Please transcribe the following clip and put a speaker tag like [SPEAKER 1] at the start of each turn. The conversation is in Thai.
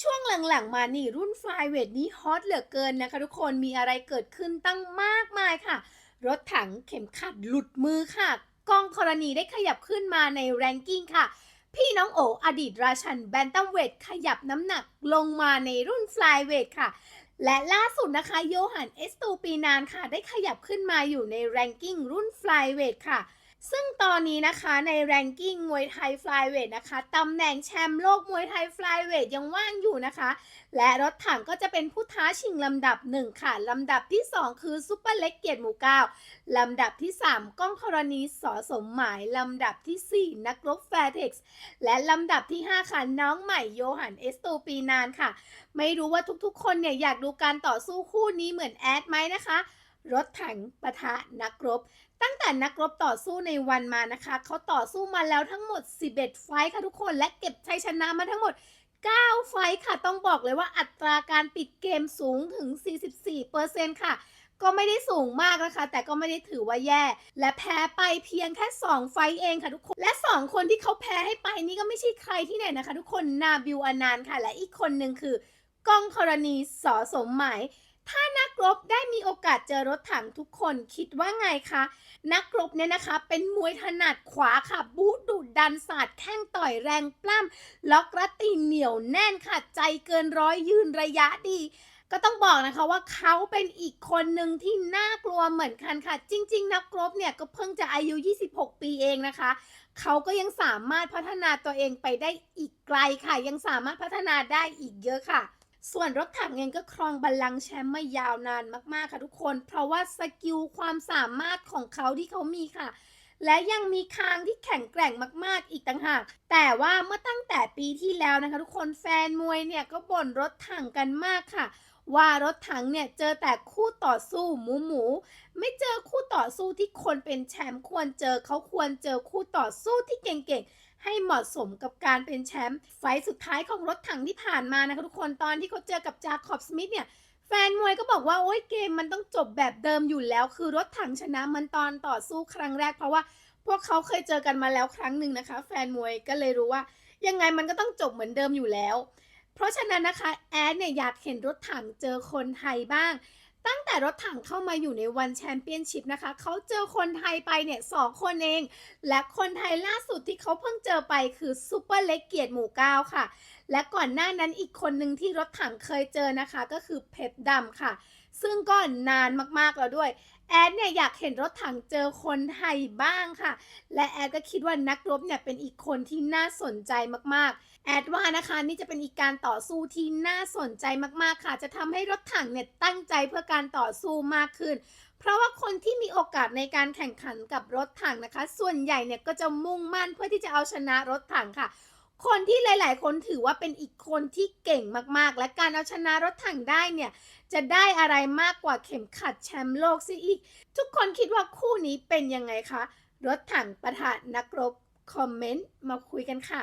[SPEAKER 1] ช่วงหลังๆ มานี่รุ่นฟลายเวทนี้ฮอตเหลือเกินนะคะทุกคนมีอะไรเกิดขึ้นตั้งมากมายค่ะ รถถังเข็มขัดหลุดมือค่ะกองธรณีได้ขยับขึ้นมาในแรงกิ้งค่ะ พี่น้องโออดีตราชันแบนตัมเวทขยับน้ำหนักลงมาในรุ่นฟลายเวทค่ะ และล่าสุดนะคะโยฮันเอสตูปีนานค่ะ ได้ขยับขึ้นมาอยู่ในแรงกิ้งรุ่นฟลายเวทค่ะ ซึ่งตอนนี้นะคะในแรงกิ้งมวยไทยฟลายเวทนะคะตำแหน่งแชมป์โลกมวยไทยฟลายเวทยังว่างอยู่นะคะ และรถถังก็จะเป็นผู้ท้าชิงลำดับ 1 ค่ะ ลำดับที่ 2 คือซุปเปอร์เล็กเกียรติหมู่เก้าลำดับที่ 3 ก้องธรณีสอสมหมาย ลำดับทีสี่4 นักรบแฟร์เท็กซ์และลำดับที่ 5 ค่ะ น้องใหม่โยหันเอสตูปีนานค่ะ ไม่รู้ว่าทุกๆ คนเนี่ยอยากดูการต่อสู้คู่นี้เหมือนแอดไหมนะคะ รถถังปะทะนักรบ ตั้งแต่นักรบต่อสู้ในวันมานะคะเขาต่อสู้มาแล้วทั้งหมด 11 ไฟค่ะทุกคนและเก็บชัยชนะมาทั้งหมด 9 ไฟค่ะต้องบอกเลยว่าอัตราการปิดเกมสูงถึง 44%ค่ะก็ไม่ได้สูงมากนะคะ แต่ก็ไม่ได้ถือว่าแย่ และแพ้ไปเพียงแค่ 2 ไฟเองค่ะทุกคน และ 2 คนที่เขาแพ้ให้ไปนี่ก็ไม่ใช่ใครที่ไหนนะคะ ทุกคนนาบิวอานานต์ค่ะ และอีกคนหนึ่งคือ ก้องธรณีสอสมหมาย ถ้านักรบได้มีโอกาสเจอรถถังทุกคนคิดว่าไงคะ นักรบเนี่ยนะคะ เป็นมวยถนัดขวาค่ะ บูดุดดันศาสตร์แข้งต่อยแรงปล้ำล็อกรัตีเหนียวแน่นค่ะ ใจเกินร้อยยืนระยะดี ก็ต้องบอกนะคะว่าเขาเป็นอีกคนหนึ่งที่น่ากลัวเหมือนกันค่ะ จริง ๆ นักรบเนี่ยก็เพิ่งจะอายุ 26 ปีเองนะคะเขาก็ยังสามารถพัฒนาตัวเองไปได้อีกไกลค่ะ ยังสามารถพัฒนาได้อีกเยอะค่ะ ส่วนรถถังเองก็ครองบัลลังก์แชมป์มายาวนานมากๆค่ะทุกคน เพราะว่าสกิลความสามารถของเขาที่เขามีค่ะ และยังมีคางที่แข็งแกร่งมากๆอีกต่างหาก แต่ว่าเมื่อตั้งแต่ปีที่แล้วนะคะ ทุกคนแฟนมวยเนี่ยก็บ่นรถถังกันมากค่ะ ว่ารถถังเนี่ยเจอแต่คู่ต่อสู้หมูหมู ไม่เจอคู่ต่อสู้ที่คนเป็นแชมป์ควรเจอเขาควรเจอคู่ต่อสู้ที่เก่งๆ ให้เหมาะสมกับการเป็นแชมป์ไฟสุดท้ายของรถถังที่ผ่านมานะคะทุกคนตอนที่เขาเจอกับจาคอบสมิธเนี่ยแฟนมวยก็บอกว่าโอ้ยเกมมันต้องจบแบบเดิมอยู่แล้ว คือรถถังชนะมันตอนต่อสู้ครั้งแรกเพราะว่าพวกเขาเคยเจอกันมาแล้วครั้งหนึ่งนะคะ แฟนมวยก็เลยรู้ว่า ยังไงมันก็ต้องจบเหมือนเดิมอยู่แล้ว เพราะฉะนั้นนะคะแอดเนี่ยอยากเห็นรถถังเจอคนไทยบ้าง ตั้งแต่รถถังเข้ามาอยู่ในวันแชมเปี้ยนชิพนะคะ เขาเจอคนไทยไปเนี่ยสองคนเอง และคนไทยล่าสุดที่เขาเพิ่งเจอไปคือซูเปอร์เล็กเกียรติหมู่เก้าค่ะ และก่อนหน้านั้นอีกคนหนึ่งที่รถถังเคยเจอนะคะ ก็คือเพชรดำค่ะ ซึ่งก็นานมากๆแล้วด้วยแอดเนี่ยอยากเห็นรถถังเจอคนไทยบ้างค่ะ และแอดก็คิดว่านักรบเนี่ยเป็นอีกคนที่น่าสนใจมากๆ แอดว่านะคะนี่จะเป็นอีกการต่อสู้ที่น่าสนใจมากๆค่ะ จะทำให้รถถังเนี่ยตั้งใจเพื่อการต่อสู้มากขึ้น เพราะว่าคนที่มีโอกาสในการแข่งขันกับรถถังนะคะ ส่วนใหญ่เนี่ยก็จะมุ่งมั่นเพื่อที่จะเอาชนะรถถังค่ะ คนที่หลาย ๆ คนถือว่าเป็นอีกคนที่เก่งมากๆ และการเอาชนะรถถังได้เนี่ย จะได้อะไรมากกว่าเข็มขัดแชมป์โลกซิอีก ทุกคนคิดว่าคู่นี้เป็นยังไงคะ รถถังประทะนักรบ คอมเมนต์มาคุยกันค่ะ